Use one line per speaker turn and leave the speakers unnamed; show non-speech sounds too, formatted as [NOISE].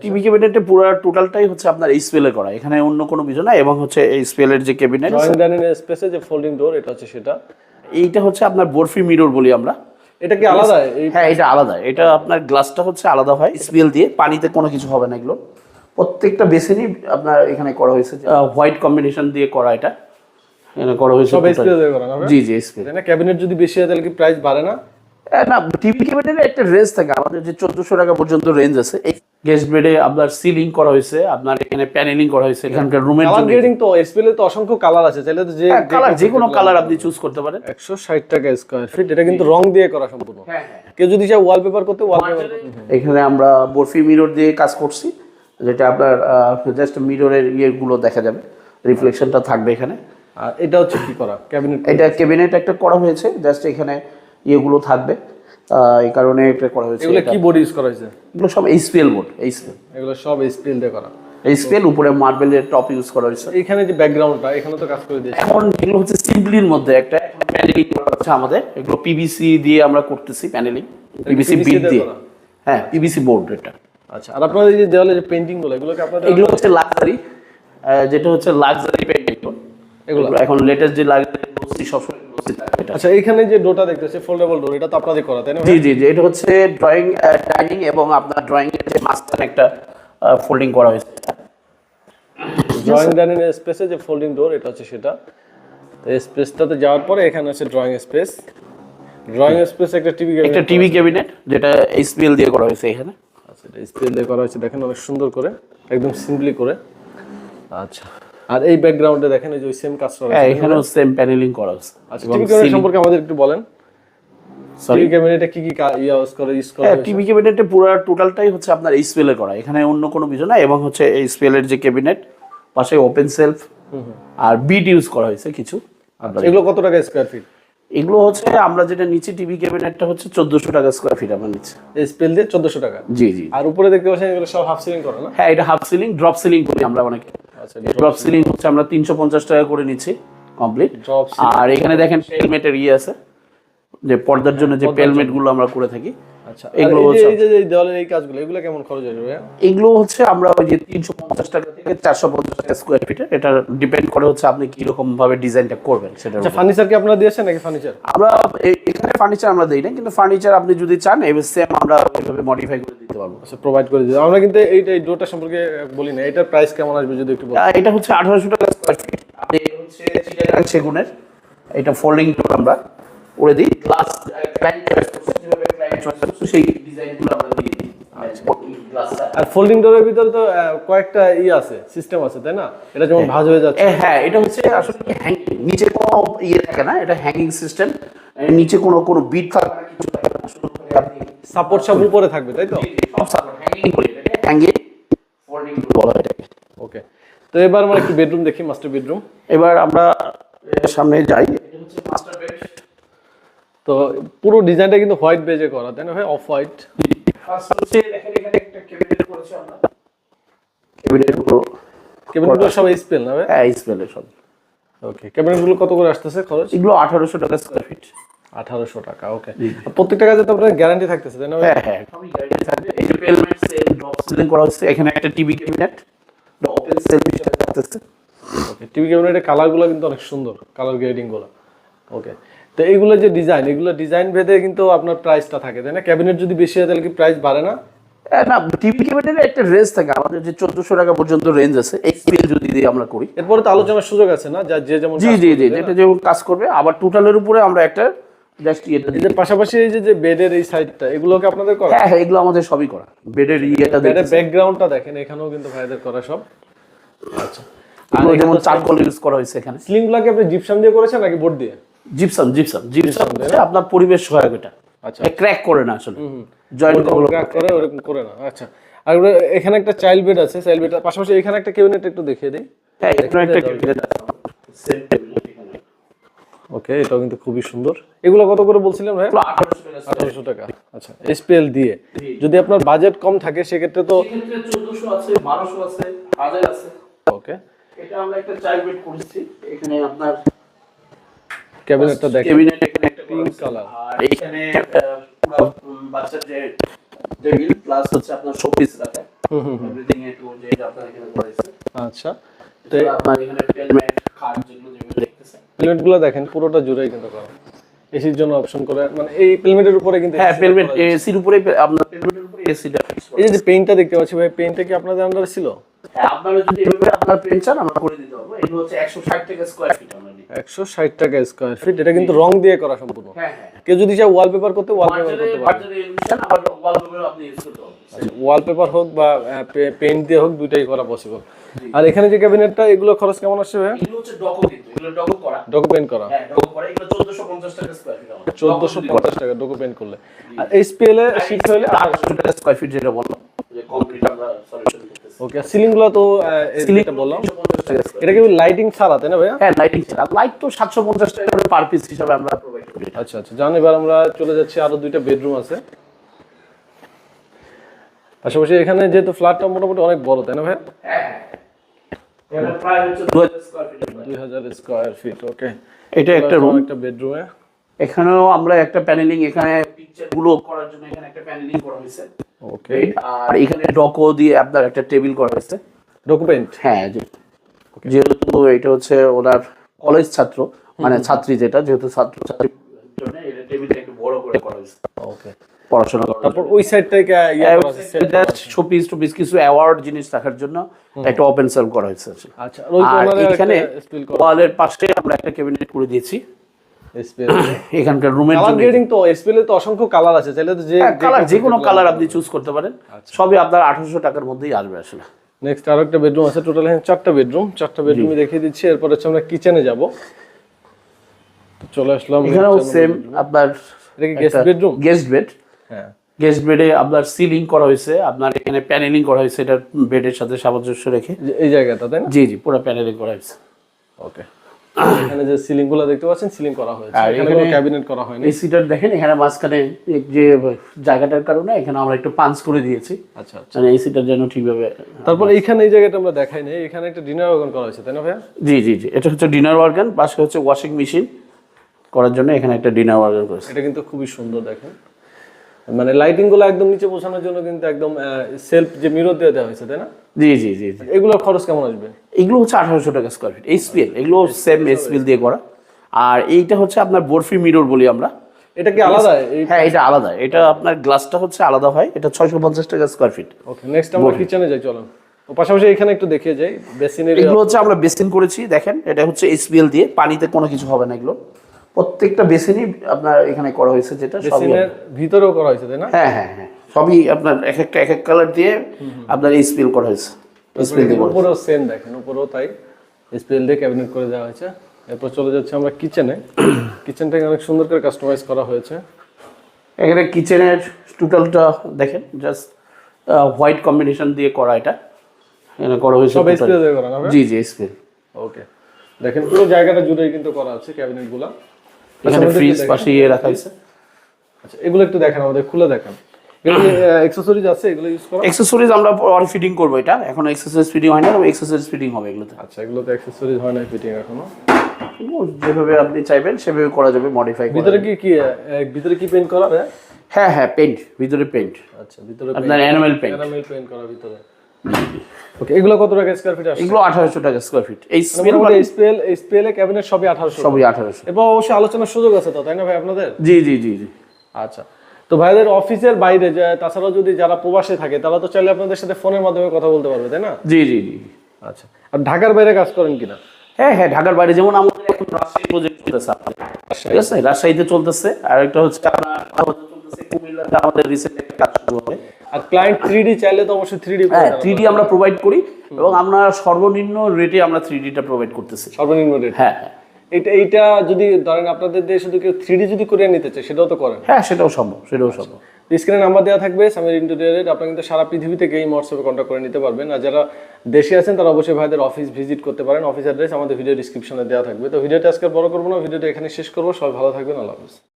TV ক্যাবিনেটে পুরো টোটালটাই হচ্ছে আপনার স্পেলে করা। এখানে অন্য কোনো কিছু না এবং হচ্ছে এই স্পেলের যে ক্যাবিনেট
ডাইনিং স্পেসে যে ফোল্ডিং ডোর এটা হচ্ছে সেটা।
এইটা হচ্ছে আপনার বরফি মিরর বলি আমরা।
এটা কি আলাদা?
হ্যাঁ এটা আলাদা। এটা আপনার গ্লাসটা হচ্ছে আলাদা হয় স্পেল দিয়ে। পানিতে কোনো কিছু হবে না এগুলো। প্রত্যেকটা বেসিনই আপনার এখানে করা হয়েছে। হোয়াইট কম্বিনেশন দিয়ে করা এটা। এখানে করা হয়েছে
সব স্পেস দিয়ে করা
জি জি স্পেল
না? ক্যাবিনেট যদি বেশি হয় তাহলে কি প্রাইস বাড়ে না?
না টিভি ক্যাবিনেটের একটা রেঞ্জ থাকে। আমাদের যে চোদ্দশো টাকা পর্যন্ত রেঞ্জ আছে এই গেস্ট বেডে আপনার সিলিং করা হয়েছে আপনার এখানে প্যানেলিং করা হয়েছে এখানকার রুমের জন্য।
গ্রেডিং তো এসপিএল তো অসংখ্য কালার আছে চাইলে তো যে
কালার যে কোনো কালার আপনি চুজ করতে পারেন।
একশো ষাট টাকা স্কোয়ার ফিট এটা কিন্তু রং দিয়ে করা সম্পূর্ণ।
হ্যাঁ,
কেউ যদি চায় ওয়ালপেপার করতে ওয়ালপেপার
এখানে আমরা বরফি মিরর দিয়ে কাজ করছি যেটা আপনার জাস্ট মিররের ইয়েগুলো দেখা যাবে রিফ্লেকশনটা থাকবে এখানে।
আর এটা হচ্ছে কি করা? ক্যাবিনেট
এটা ক্যাবিনেট একটা করা হয়েছে জাস্ট এখানে ইয়েগুলো থাকবে। এই কারণে এটা করা হয়েছে
এগুলো কি বোর্ড ইউজ করা হয়েছে?
এগুলো সব এইচপিএল বোর্ড এইচপিএল
এগুলো সব স্পিল দিয়ে করা।
এইচপিএল উপরে মার্বেলের টপ ইউজ করা হয়েছে।
এইখানে যে ব্যাকগ্রাউন্ডটা এখানে তো কাজ করে দিয়েছে।
এখন এগুলো হচ্ছে সিম্পলির মধ্যে একটা প্যানেলিং করা হচ্ছে আমাদের। এগুলো পিভিসি দিয়ে আমরা করতেছি প্যানেলিং পিভিসি বিট
দিয়ে
হ্যাঁ পিভিসি বোর্ড এটা।
আচ্ছা আর আপনাদের যে দেওয়ালে যে পেন্টিংগুলো এগুলো কি আপনাদের
এগুলো হচ্ছে লাক্সারি যেটা হচ্ছে লাক্সারি পেন্টিং
এগুলো?
এখন লেটেস্ট যে লাক্সারি সবসময়
আচ্ছা এইখানে যে ডোটা দেখতেছে ফোল্ডেবল ডোর এটা তো আপনাদের করা তাই না
জি জি জি এটা হচ্ছে ড্রয়িং ডাইনিং এবং আপনার ড্রয়িং এর যে মাঝখানে একটা ফোল্ডিং করা হয়েছে।
ড্রয়িং ডাইনিং স্পেসে যে ফোল্ডিং ডোর এটা হচ্ছে সেটা। এই স্পেসটাতে যাওয়ার পরে এখানে আছে ড্রয়িং স্পেস ড্রয়িং স্পেস একটা টিভি
একটা টিভি ক্যাবিনেট যেটা এইচপিএল দিয়ে করা হয়েছে এখানে।
আচ্ছা এটা স্পেল দিয়ে করা হয়েছে দেখেন অনেক সুন্দর করে একদম সিম্পলি করে। আচ্ছা। আর এই ব্যাকগ্রাউন্ডে দেখেন এই যে ওই সেম কাজ করা
হ্যাঁ এখানেও সেম প্যানেলিং করা হয়েছে
আচ্ছা টিভি ক্যাবিনেট সম্পর্কে আমাদের একটু বলেন। টিভি ক্যাবিনেটে কি কি ইয়ে ইউজ করে ইউজ করে
টিভি ক্যাবিনেটে পুরো টোটালটাই হচ্ছে আপনার এই স্পেলে করা। এখানে অন্য কোনো কিছু না এবং হচ্ছে এই স্পেলের যে ক্যাবিনেট পাশে ওপেন সেলফ আর বিট ইউজ করা হয়েছে কিছু। আপনার
এগুলো কত টাকা স্কোয়ার ফিট
এগুলো হচ্ছে আমরা যেটা নিচে টিভি ক্যাবিনেটটা হচ্ছে চোদ্দশো টাকা স্কোয়ার ফিট আমরা
এই স্পেল দিয়ে চোদ্দশো টাকা?
জি জি।
আর উপরে দেখতে পাচ্ছেন এগুলো সব হাফ সিলিং করা না?
হ্যাঁ এটা হাফ সিলিং ড্রপ সিলিং করি আমরা অনেকে।
আচ্ছা
ড্রপ সিলিং হচ্ছে আমরা তিনশো পঞ্চাশ টাকা করে নিচ্ছি কমপ্লিট আর এখানে দেখেন পেলমেটের ইয়ে আছে যে পর্দার জন্য যে পেলমেটগুলো আমরা করে থাকি।
আচ্ছা
এগুলো
এই যে-
হচ্ছে-
এই দেওয়ালের এই কাজগুলো এগুলো কেমন খরচ আসবে
এগুলো হচ্ছে আমরা ওই যে টাকা থেকে স্কোয়ার এটা ডিপেন্ড করে হচ্ছে আপনি কীরকম ভাবে ডিজাইনটা করবেন সেটা
আচ্ছা ফার্নিচার কি আপনারা দিয়েছেন নাকি ফার্নিচার
আমরা এখানে ফার্নিচার আমরা দিই না কিন্তু ফার্নিচার আপনি যদি চান এবার সেম আমরা মডিফাই করে দিতে পারব।
আচ্ছা প্রোভাইড করে দিই আমরা কিন্তু এইটা এই ডোরটা সম্পর্কে বলি না এটার প্রাইস কেমন আসবে যদি একটু বলেন?
এটা হচ্ছে আঠারোশো টাকা স্কোয়ার ফিট আপনি হচ্ছে চিটাগাং সেগুনের এটা ফোল্ডিং ডোর আমরা করে দিই। গ্লাস ক্লায়েন্ট চয়েস করছে যেভাবে ক্লায়েন্ট চয়েস করছে সেই ডিজাইনগুলো আমরা দিয়ে দিই। গ্লাসটা
আর ফোল্ডিং ডোরের ভিতরে তো কয়েকটা ই আছে সিস্টেম আছে তাই না? এটা যেমন ভাঁজ হয়ে যাচ্ছে।
এ, হ্যাঁ এটা হচ্ছে আসলে কি নিচে কোনো ইয়ে থাকে না এটা হ্যাঙ্গিং সিস্টেম নিচে কোনো কোনো বিট থাকে না কিছু থাকে না শুধু আপনি
সাপোর্ট সব উপরে থাকবে তাই তো?
সব সাপোর্ট হ্যাঙ্গিং করে হ্যাঙ্গিং ফোল্ডিং বলা হয় এটাকে
ওকে তো এবার আমরা একটু বেডরুম দেখি মাস্টার বেডরুম
এবার আমরা সামনে যাই। মাস্টার বেড
তো পুরো ডিজাইনটা কিন্তু হোয়াইট বেজে করা তাই না ভাই? অফ হোয়াইট
ফার্স্ট হচ্ছে দেখেন এখানে একটা ক্যাবিনেট করেছি আমরা। ক্যাবিনেটগুলো
ক্যাবিনেটগুলো সব স্পেল না ভাই?
হ্যাঁ স্পেলে সব।
ওকে ক্যাবিনেটগুলো কত করে আসতেছে খরচ?
এগুলো আঠারোশো টাকা স্কোয়ার ফিট
আঠারোশো টাকা ওকে প্রত্যেকটা কাজে তো আপনার গ্যারান্টি থাকতেছে তাই না
হ্যাঁ হ্যাঁ। সবই guidance থাকবে। এই যে পেলমেট সেল ড্রপ সিলিং করা হচ্ছে এখানে একটা টিভি ক্যাবিনেট ওপেন সেল হিসেবে থাকতেছে।
ওকে টিভি ক্যাবিনেটের কালারগুলো কিন্তু অনেক সুন্দর কালার গ্রেডিংগুলো ওকে তো এইগুলো যে ডিজাইন এগুলো ডিজাইন ভেদে কিন্তু আপনার প্রাইসটা থাকে তাই না? ক্যাবিনেট যদি বেশি হয় তাহলে কি প্রাইস বাড়ে না?
না টিভি ক্যাবিনেটের একটা রেঞ্জ থাকে আমাদের যে চোদ্দশো টাকা পর্যন্ত রেঞ্জ আছে এই স্কেল যদি দিয়ে আমরা করি।
এরপরে তো আলোচনার সুযোগ আছে না যা যে যেমন
জি জি জি যেটা যেমন কাজ করবে আবার টোটালের উপরে আমরা একটা জাস্ট ইয়েটা
পাশাপাশি এই যে বেডের এই সাইডটা এগুলোকে আপনাদের করা?
হ্যাঁ হ্যাঁ এগুলো আমাদের সবই করা। বেডের ইয়েটা
বেডের ব্যাকগ্রাউন্ডটা দেখেন এখানেও কিন্তু ভাইদের করা সব। আচ্ছা।
এগুলো যেমন চারকোল ইউজ করা হয়েছে এখানে।
স্লিংগুলোকে আপনি জিপসাম দিয়ে করেছেন নাকি বোর্ড দিয়ে?
জিপসাম জিপসাম জিপসাম আপনার পরিবেশ সহায়ক এটা।
আচ্ছা।
ক্র্যাক করে না আসলে। জয়েন্ট
ক্র্যাক করে ওরকম করে না। আচ্ছা। আর এখানে একটা চাইল্ড বেড আছে চাইল্ড বেড পাশাপাশি এখানে একটা কেবিনেট একটু দেখিয়ে দিই।
হ্যাঁ এখানে একটা cabinet আছে।
ওকে এটাও কিন্তু খুবই সুন্দর। এগুলো কত করে বলছিলেন ভাই
1800 টাকা।
আঠারোশো টাকা। আচ্ছা এসপিএল দিয়ে। যদি আপনার বাজেট কম থাকে সেক্ষেত্রে তো
1400 আছে 1200 আছে 1000 আছে।
ওকে
এটা আমরা একটা চাইল্ড বেড করেছি। এখানে আপনার
ক্যাবিনেটটা দেখেন।
ক্যাবিনেট এখানে একটা
পিঙ্ক কালার
আর এখানে পুরো বাচ্চার যে টেবিল প্লাস হচ্ছে আপনার শোপিস রাখা। এভরিথিং এ টু আপনার এখানে করেছে।
আচ্ছা। তো
তো আপনার এখানে হেলমেট খাট যেগুলো যেগুলো
প্লেটগুলো দেখেন পুরোটা জুড়েই কিন্তু করা। এসির জন্য অপশন করে মানে এই প্লেমেন্টের উপরে কিন্তু
হ্যাঁ
করা
এসির উপরে আপনার পেলমেটের উপরে এসিটা
এই যে পেইন্টটা দেখতে পাচ্ছি ভাই পেইন্টটা কি আপনাদের আন্ডারে ছিল?
হ্যাঁ আপনারা যদি এভাবে আপনার পেন চান আমরা করে দিতে পারব। এগুলো হচ্ছে 160 টাকা স্কয়ার ফিট
একশো ষাট টাকা স্কোয়ার ফিট এটা কিন্তু রং দিয়ে করা সম্পূর্ণ।
হ্যাঁ হ্যাঁ।
কেউ যদি চায় ওয়ালপেপার করতে ওয়ালপেপার করতে পারে।
ওয়ালপেপার আপনি ইউজ করতে
ওয়ালপেপার হোক বা পেইন্ট দিয়ে হোক দুইটাই করা পসিবল আর এখানে যে ক্যাবিনেটটা এগুলো খরচ কেমন আসছে ভাই
ডকো ডকো করা। হ্যাঁ ডকো করা। এগুলো 1450 টাকা স্কয়ার ফিট আমাদের।
চোদ্দশো পঞ্চাশ টাকা ডকু পেইন্ট করলে। আর এই স্পেলে শিফট হলে
800 টাকা স্কয়ার ফিট যেটা বললাম। যে কমপ্লিট আমরা সলিউশন করতেছি।
ওকে সিলিংগুলো তো সিলিং বললাম
350 টাকা square
এটা কি লাইটিং ছাড়া তাই না ভাইয়া?
হ্যাঁ লাইটিং আর লাইট তো 750 টাকা করে পার পিস হিসাবে আমরা প্রোভাইড করি।
আচ্ছা আচ্ছা। জান এবার আমরা চলে যাচ্ছি আরও দুইটা বেডরুম আছে। পাশাপাশি এখানে যেহেতু ফ্ল্যাটটা মোটামুটি অনেক বড় তাই না ভাই
হ্যাঁ এটা প্রায় হচ্ছে 2000 স্কয়ার ফিট
দুই হাজার স্কোয়ার ফিট ওকে
এটা একটা রুম
একটা বেডরুমে
এখানেও আমরা একটা প্যানেলিং এখানে পিকচারগুলো করার জন্য এখানে একটা প্যানেলিং করা হয়েছে।
ওকে
আর এখানে ডকো দিয়ে আপনার একটা টেবিল করা হয়েছে।
ডকু পেইন্ট
হ্যাঁ যেহেতু এটা হচ্ছে ওনার কলেজ ছাত্র মানে ছাত্রী যেটা যেহেতু ছাত্র পড়াশোনা
তারপর ওই
শোপিস টুপিস কিছু অ্যাওয়ার্ড জিনিস রাখার জন্য একটা ওপেন সেল করা হয়েছে।
আচ্ছা আর
এখানে ওয়ালের পাশে আমরা একটা ক্যাবিনেট করে দিয়েছি। [COUGHS] এখানকার রুমের
কালার
জন্য।
গ্রেডিং তো স্পেলে তো অসংখ্য কালার আছে চাইলে তো যে
কালার যে কোনো কালার আপনি চুজ করতে পারেন। সবই আপনার আঠারোশো টাকার মধ্যেই আসবে আসলে।
নেক্সট আরও একটা বেডরুম আছে টোটাল এখানে চারটা বেডরুম চারটা বেডরুমে দেখিয়ে দিচ্ছি এরপর হচ্ছে আমরা কিচেনে যাব। চলে আসলাম
এখানেও সেম আপনার
এটা কি guest bedroom?
গেস্ট বেড
হ্যাঁ।
গেস্ট বেডে আপনার সিলিং করা হয়েছে আপনার এখানে প্যানেলিং করা হয়েছে এটা বেডের সাথে সামঞ্জস্য রেখে।
এই জায়গাটা তাই না?
জি জি পুরো প্যানেলিং করা হয়েছে।
ওকে এখানে যে সিলিংগুলো দেখতে পাচ্ছেন সিলিং করা হয়েছে।
আর
এখানে
এখানে-
কোনো ক্যাবিনেট করা হয়নি।
এই সিটার দেখেন এখানে মাঝখানে যে জায়গাটার কারণে এখানে আমরা একটু পাঞ্চ করে দিয়েছি।
আচ্ছা আচ্ছা।
মানে এই সিটার যেন ঠিকভাবে
তারপর এইখানে এই জায়গাটা আমরা দেখাই নাই এখানে একটা ডিনার ওয়াগন করা হয়েছে তাই না ভাইয়া?
জি জি জি। এটা হচ্ছে ডিনার ওয়ার্গান পাশে হচ্ছে ওয়াশিং মেশিন করার জন্য এখানে একটা ডিনার ওয়ার্গান করেছে।
এটা কিন্তু খুবই সুন্দর দেখেন। মানে লাইটিংগুলো একদম নিচে বসানোর জন্য কিন্তু একদম সেলফ যে মিরর দিয়ে দেওয়া হয়েছে তাই না?
জি জি জি
এগুলোর খরচ কেমন আসবে?
এগুলো হচ্ছে আঠারোশো টাকা স্কোয়ার ফিট এইচপিএল এগুলো সেম এইচপিএল দিয়ে করা। আর এইটা হচ্ছে আপনার বরফি মিরর বলি আমরা।
এটা কি আলাদা?
হ্যাঁ এটা আলাদা। এটা আপনার গ্লাসটা হচ্ছে আলাদা হয়। এটা ছয়শো পঞ্চাশ টাকা স্কোয়ার ফিট
ওকে নেক্সট আমরা কিচেনে যাই চলেন পাশাপাশি এখানে একটু দেখিয়ে যাই বেসিনের
এগুলো হচ্ছে আমরা বেসিন করেছি দেখেন। এটা হচ্ছে এইচপিএল দিয়ে পানিতে কোনো কিছু হবে না এগুলো। প্রত্যেকটা বেসিনই আপনার এখানে করা হয়েছে যেটা সবই
বেসিনের ভিতরেও করা হয়েছে তাই না?
হ্যাঁ হ্যাঁ হ্যাঁ। সবই আপনার এক একটা এক এক কালার দিয়ে আপনার এইচপিএল করা হয়েছে। এইচপিএল দিয়ে
উপরেও সেম দেখেন উপরেও তাই স্পেল দিয়ে ক্যাবিনেট করে দেওয়া হয়েছে। এরপর চলে যাচ্ছে আমরা কিচেনে কিচেনটাকে [COUGHS] অনেক সুন্দর করে কাস্টমাইজ করা হয়েছে।
এখানে কিচেনের টোটালটা দেখেন জাস্ট হোয়াইট কম্বিনেশন দিয়ে করা এটা। এখানে করা হয়েছে
সব। স্পেল দিয়ে করা
জি জি এইচপিএল
ওকে দেখেন পুরো জায়গাটা জুড়েই কিন্তু করা আছে ক্যাবিনেটগুলা।
এখানে ফ্রিজ পাশে ইয়ে রাখা হয়েছে
আচ্ছা এগুলো একটু দেখেন আমাদের খুলে দেখেন। এক্সেসরিজ আছে এগুলো ইউজ করা
এক্সেসরিজ আমরা পরে ফিটিং করব এটা। এখন এক্সেসরিজ ফিটিং হয় না এক্সেসরিজ ফিটিং হবে এগুলোতে।
আচ্ছা এগুলোতে এক্সেসরিজ হয় না ফিটিং এখনও?
যেভাবে আপনি চাইবেন সেভাবে করা যাবে মডিফাই
ভিতরে কি কি ভিতরে কি পেইন্ট করা?
হ্যাঁ? হ্যাঁ পেন্ট ভিতরে পেন্ট
আচ্ছা ভিতরে
আপনার অ্যানিমেল পেন্ট
এনামেল পেইন্ট করা ভিতরে। ওকে এগুলো কত টাকা স্কয়ার ফিট আসছে?
এগুলো আঠারোশো টাকা স্কোয়ার ফিট এই স্পেল
স্পেল স্পেলে ক্যাবিনেট সবই 1800
সবই আঠারোশো।
এরপর অবশ্যই আলোচনার সুযোগ আছে তো তাই না ভাই আপনাদের?
জি জি জি জি।
আচ্ছা। তো ভাইদের অফিসের বাইরে তাছাড়াও যদি যারা প্রবাসে থাকে তারা তো চাইলে আপনাদের সাথে ফোনের মাধ্যমে কথা বলতে পারবে তাই না?
জি জি জি।
আচ্ছা। আর ঢাকার বাইরে কাজ করেন কিনা?
হ্যাঁ হ্যাঁ ঢাকার বাইরে যেমন আমাদের এখন রাজশাহী প্রজেক্ট চলতেছে ঠিক আছে? রাজশাহীতে চলতেছে। আর একটা হচ্ছে আপনার চলতেছে কুমিল্লাতে আমাদের রিসেন্ট একটা কাজ শুরু হবে।
আর ক্লায়েন্ট থ্রি চাইলে তো অবশ্যই থ্রি
হ্যাঁ থ্রি আমরা প্রোভাইড করি এবং আমরা সর্বনিম্ন রেটে আমরা থ্রি টা প্রোভাইড করতেছি।
সর্বনিম্ন রেট
হ্যাঁ হ্যাঁ।
এটা এইটা যদি ধরেন আপনাদের দেশে শুধু কেউ থ্রি যদি করে নিতে চায় সেটাও তো করেন।
হ্যাঁ সেটাও সম্ভব সেটাও সম্ভব।
স্ক্রিনে নাম্বার দেওয়া থাকবে সামির ইন্টেরিয়ারের আপনি কিন্তু সারা পৃথিবী থেকে এই হোয়াটসঅ্যাপে কন্ট্যাক্ট করে নিতে পারবেন। আর যারা দেশে আছেন তারা অবশ্যই ভাইদের অফিস ভিজিট করতে পারেন। অফিস অ্যাড্রেস আমাদের ভিডিও ডিসক্রিপশনে দেওয়া থাকবে। তো ভিডিওটা আজকে বড় করব না ভিডিওটা এখানে শেষ করব। সবাই ভালো থাকবেন আল্লাহ হাফিজ।